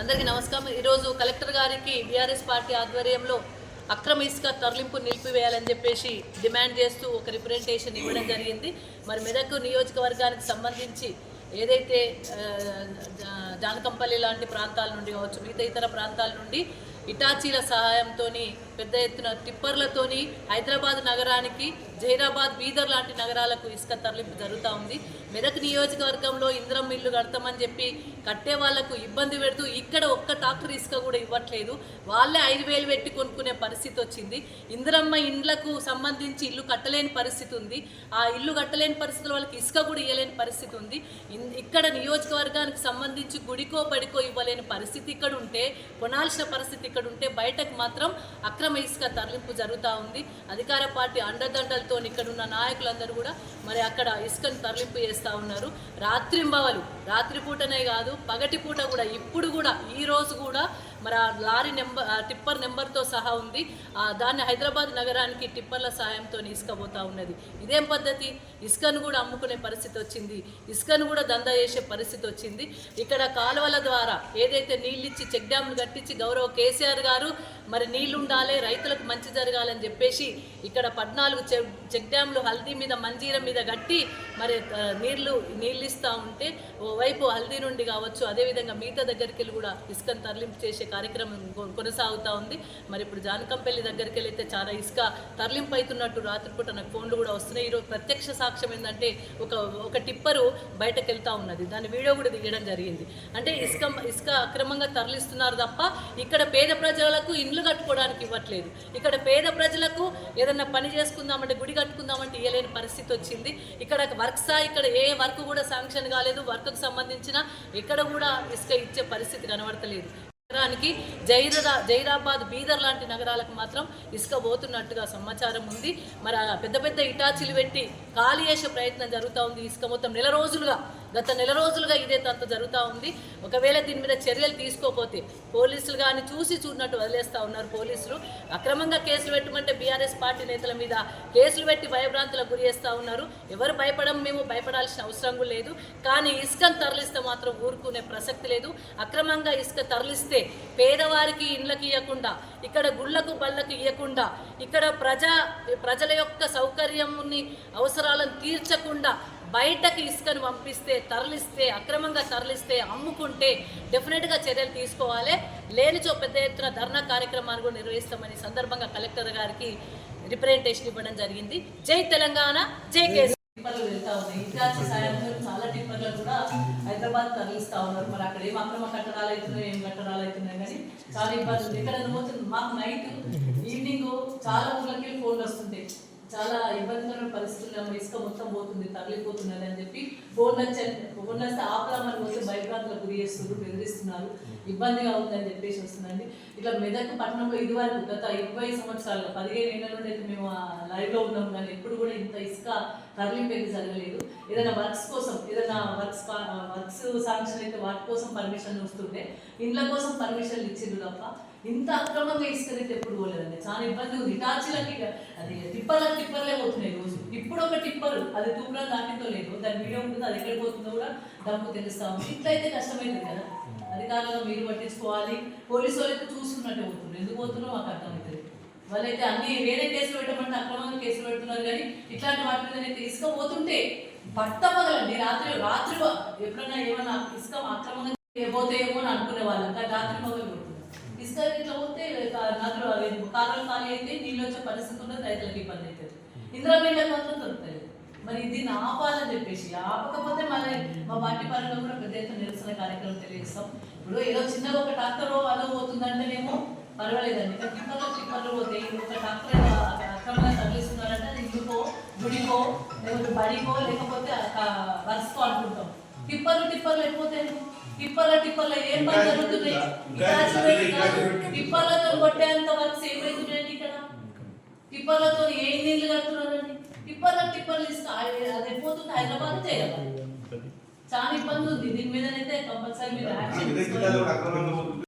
అందరికీ నమస్కారం. ఈరోజు కలెక్టర్ గారికి బీఆర్ఎస్ పార్టీ ఆధ్వర్యంలో అక్రమ ఇసుక తరలింపు నిలిపివేయాలని చెప్పేసి డిమాండ్ చేస్తూ ఒక రిప్రజెంటేషన్ ఇవ్వడం జరిగింది. మరి మెదక్ నియోజకవర్గానికి సంబంధించి ఏదైతే జానకంపల్లి లాంటి ప్రాంతాల నుండి కావచ్చు మిగతా ఇతర ప్రాంతాల నుండి ఇటాచీల సహాయంతో పెద్ద ఎత్తున టిప్పర్లతోని హైదరాబాద్ నగరానికి జైరాబాద్ బీదర్ లాంటి నగరాలకు ఇసుక తరలింపు జరుగుతూ ఉంది. మెదక్ నియోజకవర్గంలో ఇంద్రం ఇల్లు కడతామని చెప్పి కట్టే వాళ్ళకు ఇబ్బంది పెడుతూ ఇక్కడ ఒక్క ట్రాక్టర్ ఇసుక కూడా ఇవ్వట్లేదు. వాళ్ళే ఐదు వేలు పెట్టి కొనుక్కునే పరిస్థితి వచ్చింది. ఇంద్రమ్మ ఇండ్లకు సంబంధించి ఇల్లు కట్టలేని పరిస్థితి ఉంది. ఆ ఇల్లు కట్టలేని పరిస్థితుల వాళ్ళకి ఇసుక కూడా ఇవ్వలేని పరిస్థితి ఉంది. ఇక్కడ నియోజకవర్గానికి సంబంధించి గుడికో బడికో ఇవ్వలేని పరిస్థితి ఇక్కడ ఉంటే కొనాల్సిన పరిస్థితి ఇక్కడ ఉంటే బయటకు మాత్రం అక్రమ ఇసుక తరలింపు జరుగుతూ ఉంది. అధికార పార్టీ అండదండలతో ఇక్కడ ఉన్న నాయకులందరూ కూడా మరి అక్కడ ఇసుకను తరలింపు చేస్తూ ఉన్నారు. రాత్రింబవలు రాత్రిపూటనే కాదు పగటిపూట కూడా ఇప్పుడు కూడా ఈ రోజు కూడా మరి ఆ లారీ నెంబర్ టిప్పర్ నెంబర్తో సహా ఉంది. దాన్ని హైదరాబాద్ నగరానికి టిప్పర్ల సాయంతో ఇసుకపోతా ఉన్నది. ఇదేం పద్ధతి? ఇసుకను కూడా అమ్ముకునే పరిస్థితి వచ్చింది. ఇసుకను కూడా దందా చేసే పరిస్థితి వచ్చింది. ఇక్కడ కాలువల ద్వారా ఏదైతే నీళ్ళు ఇచ్చి చెక్ డ్యాములు కట్టించి గౌరవ కేసీఆర్ గారు మరి నీళ్ళు ఉండాలి రైతులకు మంచి జరగాలని చెప్పేసి ఇక్కడ పద్నాలుగు చెక్ డ్యామ్లు హల్దీ మీద మంజీర మీద కట్టి మరి నీళ్ళు నీళ్ళు ఇస్తూ ఉంటే ఓవైపు హల్దీ నుండి కావచ్చు అదేవిధంగా మిగతా దగ్గరికి వెళ్ళి కూడా ఇసుకను తరలింపు చేసే కార్యక్రమం కొ- కొనసాగుతూ ఉంది. మరి ఇప్పుడు జానకంపల్లి దగ్గరికి వెళ్తే చాలా ఇసుక తరలింపు అవుతున్నట్టు రాత్రిపూట నాకు ఫోన్లు కూడా వస్తున్నాయి. ఈరోజు ప్రత్యక్ష సాక్ష్యం ఏంటంటే ఒక ఒక టిప్పరు బయటకు వెళ్తూ ఉన్నది. దాని వీడియో కూడా దిగడం జరిగింది. అంటే ఇసుక ఇసుక అక్రమంగా తరలిస్తున్నారు తప్ప ఇక్కడ పేద ప్రజలకు ఇండ్లు కట్టుకోవడానికి ఇవ్వట్లేదు. ఇక్కడ పేద ప్రజలకు ఏదన్నా పని చేసుకుందామంటే గుడి కట్టుకుందామంటే ఇవ్వలేని పరిస్థితి వచ్చింది. ఇక్కడ వర్క్సా ఇక్కడ ఏ వర్క్ కూడా శాంక్షన్ కాలేదు. వర్క్కి సంబంధించిన ఎక్కడ కూడా ఇసుక ఇచ్చే పరిస్థితి కనబడతలేదు. నగరానికి జైరా జైరాబాద్ బీదర్ లాంటి నగరాలకు మాత్రం ఇసుక పోతున్నట్టుగా సమాచారం ఉంది. మరి పెద్ద పెద్ద ఇటాచీలు పెట్టి ఖాళీ చేసే ప్రయత్నం జరుగుతూ ఉంది. ఇసుక మొత్తం నెల రోజులుగా గత నెల రోజులుగా ఇదే తంతు జరుగుతూ ఉంది. ఒకవేళ దీని మీద చర్యలు తీసుకోకపోతే పోలీసులు కానీ చూసి చూడనట్టు వదిలేస్తూ ఉన్నారు పోలీసులు. అక్రమంగా కేసులు పెట్టమంటే బీఆర్ఎస్ పార్టీ నేతల మీద కేసులు పెట్టి భయభ్రాంతులకు గురి చేస్తూ ఉన్నారు. ఎవరు భయపడం మేము భయపడాల్సిన అవసరం లేదు. కానీ ఇసుకను తరలిస్తే మాత్రం ఊరుకునే ప్రసక్తి లేదు. అక్రమంగా ఇసుక తరలిస్తే పేదవారికి ఇండ్లకి ఇవ్వకుండా ఇక్కడ గుళ్ళకు బళ్ళకు ఇవ్వకుండా ఇక్కడ ప్రజా ప్రజల యొక్క సౌకర్యంని అవసరాలను తీర్చకుండా బయటకు ఇసుకను పంపిస్తే తరలిస్తే అక్రమంగా తరలిస్తే అమ్ముకుంటే డెఫినెట్గా చర్యలు తీసుకోవాలి. లేనిచో పెద్ద ఎత్తున ధర్నా కార్యక్రమాన్ని కూడా నిర్వహిస్తామని సందర్భంగా కలెక్టర్ గారికి రిప్రజెంటేషన్ ఇవ్వడం జరిగింది. జై తెలంగాణ జై కేసీ టిప్పర్లు వెళ్తా ఉన్నాయి. ఇటాచి సాయంతో చాలా టిప్పర్లు కూడా హైదరాబాద్ తరలిస్తా ఉన్నారు. మరి అక్కడ ఏం అక్రమ కట్టడాలు అవుతున్నాయి ఏం కట్టడాలు అవుతున్నాయి కానీ చాలా ఇబ్బందులు ఎక్కడ పోతుంది మాకు నైట్ ఈవినింగ్ చాలా ఊళ్ళకి ఫోన్లు వస్తుంటాయి చాలా ఇబ్బందికరమైన పరిస్థితుల్లో ఇసుక మొత్తం పోతుంది తరలిపోతున్నది అని చెప్పి ఫోన్ వచ్చి ఫోన్ వస్తే ఆపదామని పోతే భయభ్రాంతులకు గురి చేస్తున్నారు బెదిరిస్తున్నారు. ఇబ్బందిగా ఉందని చెప్పేసి వస్తుందండి. ఇట్లా మెదక్ పట్టణంలో ఇదివరకు గత ఇరవై సంవత్సరాలు పదిహేను ఏళ్ళ నుండి అయితే మేము లైవ్లో ఉన్నాం కానీ ఎప్పుడు కూడా ఇంత ఇసుక తరలింపేది జరగలేదు. ఏదైనా వర్క్స్ కోసం ఏదైనా వర్క్స్ వర్క్స్ శాంక్షన్ అయితే వాటి కోసం పర్మిషన్ వస్తుంటే ఇండ్ల కోసం పర్మిషన్లు ఇచ్చిండు తప్ప ఇంత అక్రమంగా ఇసుకనైతే ఎప్పుడు పోలేదండి. చాలా ఇబ్బంది ఉంది. టార్చిలకి అది టిప్పర్లకు టిప్పర్లే పోతున్నాయి రోజు. ఇప్పుడు ఒక టిప్పర్. అది తూపురం దాటితో లేదు దాని వీడియో ఉంటుంది అది ఎక్కడికి పోతుందో కూడా డబ్బు తెలుస్తా ఉంది. ఇట్లయితే కష్టమైంది కదా. అధికారులను మీరు పట్టించుకోవాలి. పోలీసు వాళ్ళకి చూస్తున్నట్టే పోతున్నారు. ఎందుకు పోతున్నారో మాకు అర్థమవుతుంది వాళ్ళైతే అన్ని వేరే కేసులు పెట్టమంటే అక్రమంగా కేసులు పెడుతున్నారు కానీ ఇట్లాంటి వాటి మీద అయితే ఇసుక పోతుంటే పట్టపగలండి. రాత్రి రాత్రి ఎప్పుడైనా ఏమన్నా ఇసుక అక్రమంగా ఏమో అని అనుకునే వాళ్ళం. రాత్రి పగలు ఇసుక ఇట్లా పోతే నదులు అవి కాలువలు ఖాళీ అయితే నీళ్ళు వచ్చే పరిస్థితి ఉండదు రైతులకు ఇబ్బంది అవుతుంది. ఇందులో నీళ్ళకి మాత్రం దొరుకుతాయి మరి దీన్ని ఆపాలని చెప్పేసి ఆపకపోతే మళ్ళీ మా పార్టీ పరంగా కూడా పెద్ద ఎత్తున నిరసన కార్యక్రమం తెలియజేస్తాం. ఇప్పుడు ఏదో చిన్నగా ఒక ట్రాక్టర్ అదో పోతుందంటేనేమో పర్వాలేదండి కానీ టిప్పర్లో టిప్పర్లు పోతే ఒక ట్రాక్టర్ అక్రమంగా తరలిస్తున్నారంటే అది ఇందుకో గుడికో లేకపోతే బడికో లేకపోతే వర్క్స్కో అనుకుంటాం. టిప్పర్లు టిప్పర్లు వెళ్ళిపోతే టిప్పర్ల టిప్పర్ల ఏం పని జరుగుతున్నాయి టిప్పర్లతో కొట్టేంత వర్క్స్ ఏమైతున్నాయండి ఇక్కడ? టిప్పర్లతో ఏ నీళ్ళు కడుతున్నారండి? టిప్పర్ల టిప్పర్లు ఇస్తే అదే పోతుంది హైదరాబాద్ చేయాలి. చాలా ఇబ్బంది ఉంది. దీని మీదనైతే కంపల్సరీ మీరు యాక్షన్ తీసుకోవాలి.